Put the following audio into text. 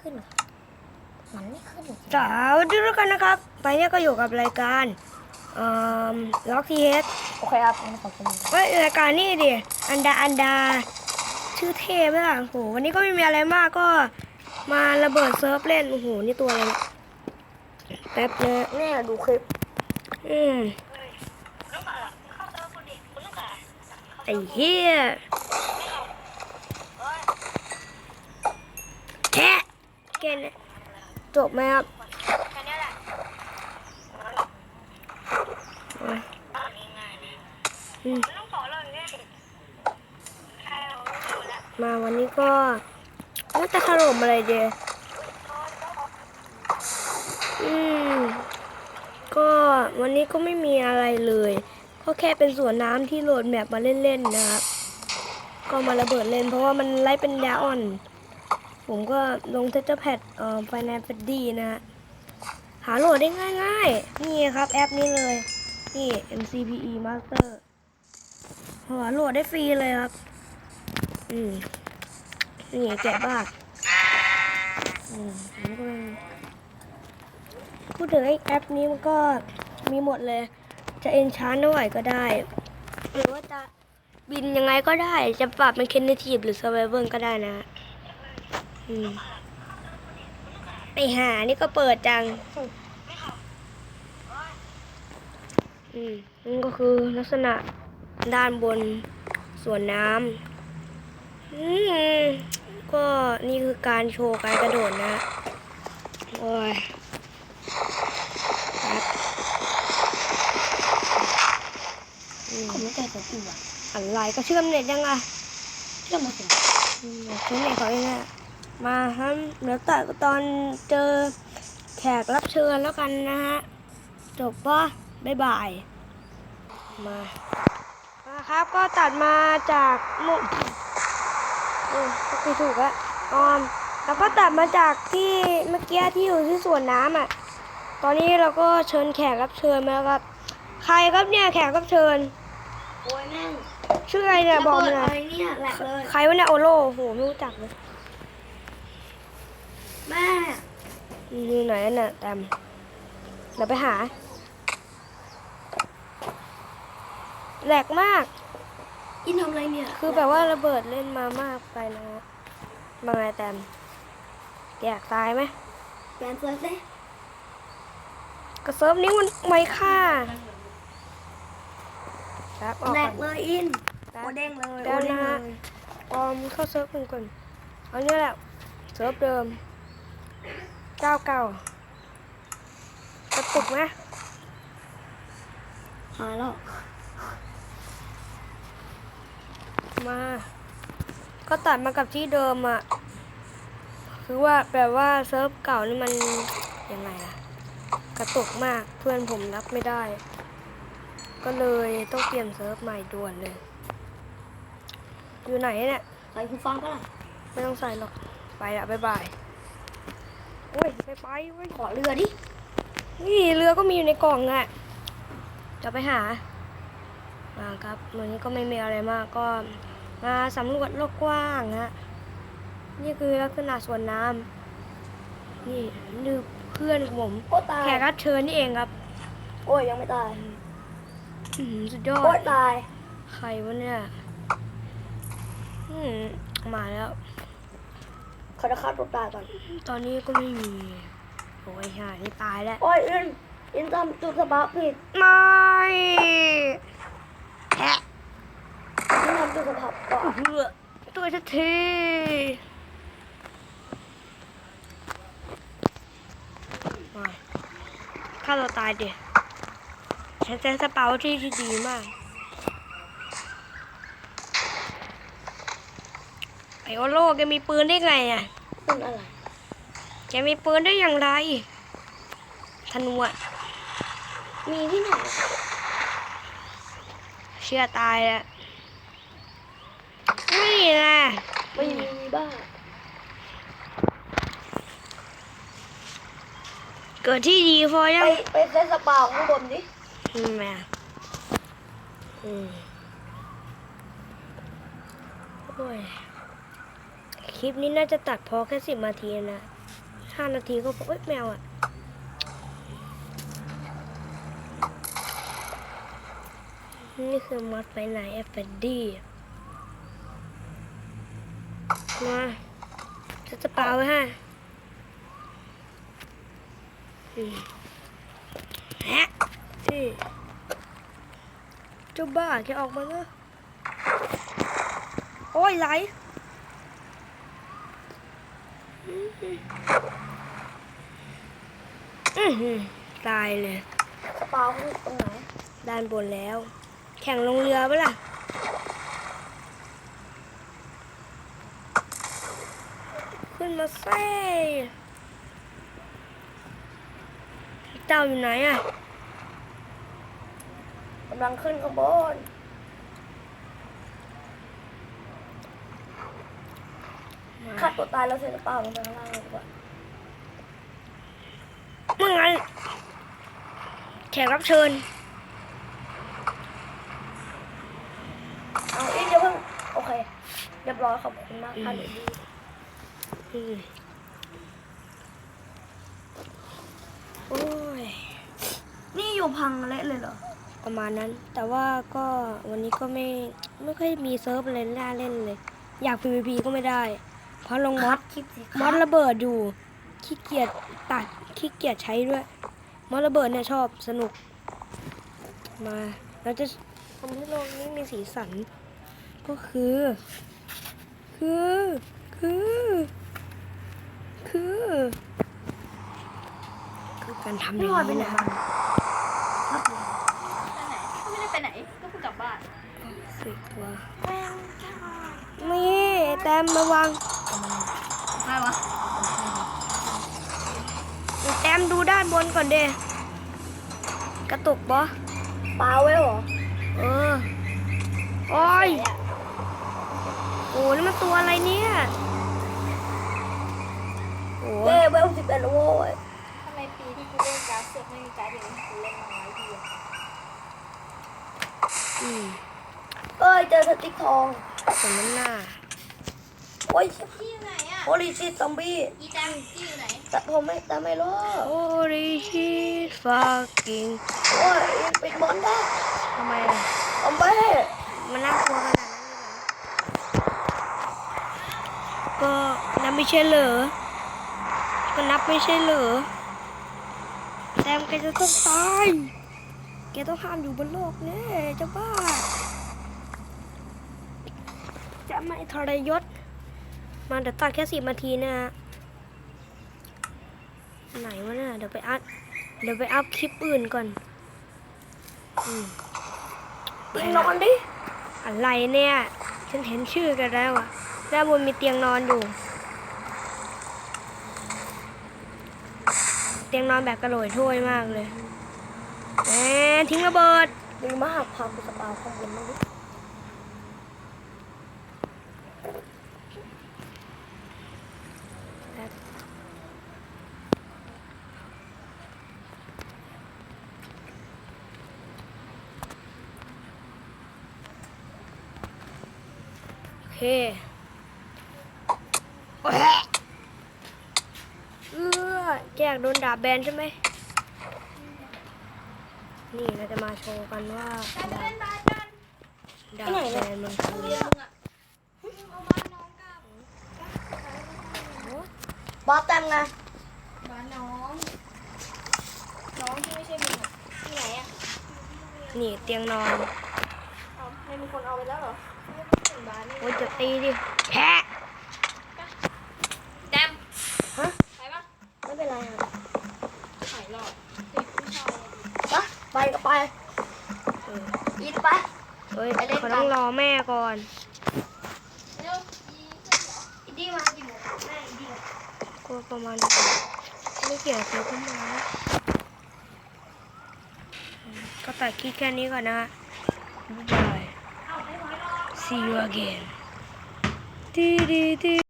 ขึ้นมันไม่ขึ้นจริงสาวสดีทุกคนนะครับ ไปเนี่ยก็อยู่กับรายการเอ่อล็อกทีเฮดโอเคครับงั้นขอบคุณเฮ้ยรายการนี่ดิอันดาอันดา ชื่อเท่ไหมล่ะโอ้โหวันนี้ก็ไม่มีอะไรมากก็มาระเบิดเซิร์ฟเล่นโอ้โหนี่ตัวอะไรเนี่ยแป๊บนะเนี่ยดูคลิปอืมไอ้เหี้ยแทะ แกนี่ยจบไหมครับมมาวันนี้ก็ว่าจะขนมอะไรเดียอืม ก็วันนี้ก็ไม่มีอะไรเลย ก็แค่เป็นสวนน้ำที่โหลดแมปมาเล่นๆนะครับ ก็มาระเบิดเล่นเพราะว่ามันไล่เป็นยาอ่อน ผมก็ลงเทสเตอร์แพดเอ่อไฟแนนซ์ฟดีนะฮะหาโหลดได้ง่ายๆ นี่ครับแอปนี้เลย นี่ MCPE Master หาโหลดได้ฟรีเลยครับ อืมนี่แกะบ้าอืมผมก็พูดถึงไอ้แอปนี้มันก็มีหมดเลย จะเอนชานเท่าไหร่ก็ได้ หรือว่าจะบินยังไงก็ได้ จะปรับเป็นเคนเนทีฟหรือ s ซ r v i v a l ก็ได้นะ ไอหานี่ก็เปิดจัง อืมนี่ก็คือลักษณะด้านบนสวนน้ำอืมก็นี่คือการโชว์การกระโดดนะ โอ้ยผมไม่ใจตัวกูอะอะไรก็เชื่อมเน็ตยังอะเชื่อมาสิอืมเชื่อมเน็ตเขาเองอะ มาฮะเดี๋ยวตัดตอนเจอแขกรับเชิญแล้วกันนะฮะ จบปะบ๊ายบาย มามาครับก็ตัดมาจากมุมโอ้ก็ไปถูกอะออมแล้วก็ตัดมาจากที่เมื่อกี้ที่อยู่ที่สวนน้ำอะ ตอนนี้เราก็เชิญแขกรับเชิญมาแล้วครับ ใครครับเนี่ยแขกรับเชิญ โอ้ยแม่งชื่ออะไรเนี่ยบอกมาหน่อะอยไรเนี่ยแหลกเลยใครวะเนี่ยโอโลโหไม่รู้จักเลย แม่อยู่ไหนน่ะแตมเดี๋ยวไปหาแหลกมาก อินทำอะไรเนี่ยคือแบบว่าระเบิดเล่นมามากไปนะฮะมาไงแตมแกอยากตายไหมแปลนเซิร์ฟเลยกระเซิร์ฟนี้มันไม่ค่าครับออกแหลก่อกนเลยอินแป๊โอบเด้งเลยเดี๋โอยวเด้งนะเลยออมเข้าเซิร์ฟกันก่อนเอาเนี่ยแหละเซิร์ฟเดิม เจ้าเก่ากระตุกไหมหาแล้ว มา ก็ตัดมากับที่เดิมอะ่ะคือว่าแบบว่าเซิร์ฟเก่านี่มันยังไงอะกระตุกมากเพื่อนผมรับไม่ได้ ก็เลยต้องเปลี่ยนเซิร์ฟใหม่ด่วนเลย อยู่ไหนเนี่ย ใส่คูฟังก็ล่ะไม่ต้องใส่หรอก ไปละบ๊ายบาย โอ้ยไปไปเว้ยขอเรือดิ นี่เรือก็มีอยู่ในกล่องอะจะไปหามาครับวันนี้ก็ไม่มีอะไรมากก็มาสำรวจโลกกว้างฮะ นี่คือลักษณะสวนน้ำนี่นี่เพื่อนของผมโอ้ตายแขกรับเชิญนี่เองครับ โอ้ยยังไม่ตายอื้อหือสุดยอโอ้ยดตาย ใครวะเนี่ยอืมมาแล้ว เขาจะฆ่าตัวตายก่อนตอนนี้ก็ไม่มี โอ้ยห่านี่ตายแล้ว โอ้ยอินอินทำจุดสปาร์คผิดไม่แอะอินทำจุดสปาร์คก่อนเพื่อตัวสักทีมาฆ่าตัวตายดิฉันใช้สเปาที่ที่ดีมากไอโอโลแกมีปืนได้ไงอะเป็นอะไร แกมีปืนได้อย่างไรธนูอะมีที่ไหน เชื่อตายแล้วนี่นะไม่มีบ้า เกิดที่ดีพอไปยัง ไปเซ็นสปาข้างบนดิอืมแม่อืมโอ้ย คลิปนี้น่าจะตัดพอแค่สิบนาทีนะห้านาทีก็พอเอ้ยแมวอะนี่คือมอดไปไหนแอฟเฟดดี้มาจะจะเปล่าไว้ให้อืมแฮะนี่เจ้าบ้าแกออกมาเนอะโอ้ยไหล ตายเลยสปาคือตรงไหนด้านบนแล้ว แข่งลงเรือปะล่ะขึ้นมาเซ่เจ้าอยู่ไหนอะกำลังขึ้นข้างบน ฆ่าตัวตายแล้วเสร็จหรือเปล่าลงไปข้างล่างเลยดีกว่าเมื่อไงแขกรับเชิญ เอาอีกเดี๋ยวเพิ่งโอเค เรียบร้อยขอบคุณมากค่ะอืมเดี๋ยวดีอืมโอ้ย นี่อยู่พังเละเลยเหรอ ประมาณนั้น แต่ว่าก็วันนี้ก็ไม่ ไม่ค่อยมีเซิร์ฟอะไรน่าเล่นเลย อยาก PVP ก็ไม่ได้ เพราะลงมอดคลิปสิมอดระเบิดอยู่ขี้เกียจตัดขี้เกียจใช้ด้วย มอดระเบิดเนี่ยชอบสนุก มาเราจะทำให้โลกนี้มีสีสัน ก็คือ คือ คือ คือ คือการทำอพี่ย่างพลอยไปนี้ไหนนะมาไปไหนก็ไม่ได้ไปไหน ก็เพิ่งกลับบ้าน สิตัวนี่แต้มมาวาง ไม่วะแต้มดูด้านบนก่อนเดกระตุกปะปลาไว้เหรอ เออ โอ้ย โอ้นี่มันตัวอะไรเนี่ยโอ้เว้ยเวลสิบเอ็ดแล้วโว้ยทำไมปีที่กูเล่นการ์ดเสือกไม่มีการ์ดเดียวกูเล่นมาน้อยทีอะอืมเอ้ย เจอสติ๊กทองสมน้ำหน้า โอ้ยที่อยู่ไหนอะโอริชิตซอมบี้อีแตมที่อยู่ไหนแต่ผมไม่แต่ไม่รู้ โอ้ริชิฟักกิ้งโอ้ยปิดบอลได้ทำไมล่ะซอมบี้มันน่ากลัวขนาดนั้นเลยเหรอก็นับไม่ใช่เหรอก็นับไม่ใช่เหรอแต้มแกจะต้องตายแกต้องห้ามอยู่บนโลกแน่เจ้าบ้าจะไม่ทรยศ มาเดี๋ยวตัดแค่สิบนาทีนะฮะไหนวะเนี่ยเดี๋ยวไปอัพเดี๋ยวไปอัพคลิปอื่นก่อนอืมปิงนอนดิ อะไรเนี่ย ฉันเห็นชื่อกันแล้วอะด้านบนมีเตียงนอนอยู่ เตียงนอนแบบกระโหลกถ้วยมากเลยแหมทิ้งระเบิดดึงมาหักพาคุณสปาข้างบนมั้งดิ เคโอ้ยเออแจกโดนดาบแบนใช่ไหม นี่เราจะมาโชว์กันว่าไปไปดาเล่บนบาสกันดาบแบนมันคือเรียกมึงอะเอาบ้านน้องกลับบอสแต้มไงบ้านน้อง น้องที่ไม่ใช่มึงอะที่ไหนอะนี่เตียงนอน เอาไม่มีคนเอาไปแล้วเหรอถึงบ้านนี่ โอ้ยจะตีดิแพะแตมฮะไปปะไม่เป็นไรฮะหายหลอดติดผู้ชายปะไปก็ไปเอออีทไปเฮ้ยไปเล่นกันเขาต้องรอแม่ก่อนเร็วอีเพื่อนเหรออีดี้มากี่โมงแม่อีดี้ก็ประมาณไม่เกี่ยวกับขึ้นมาอืมก็ตัดคลิปแค่นี้ก่อนนะบ๊ายบาย see you again ดีดีดี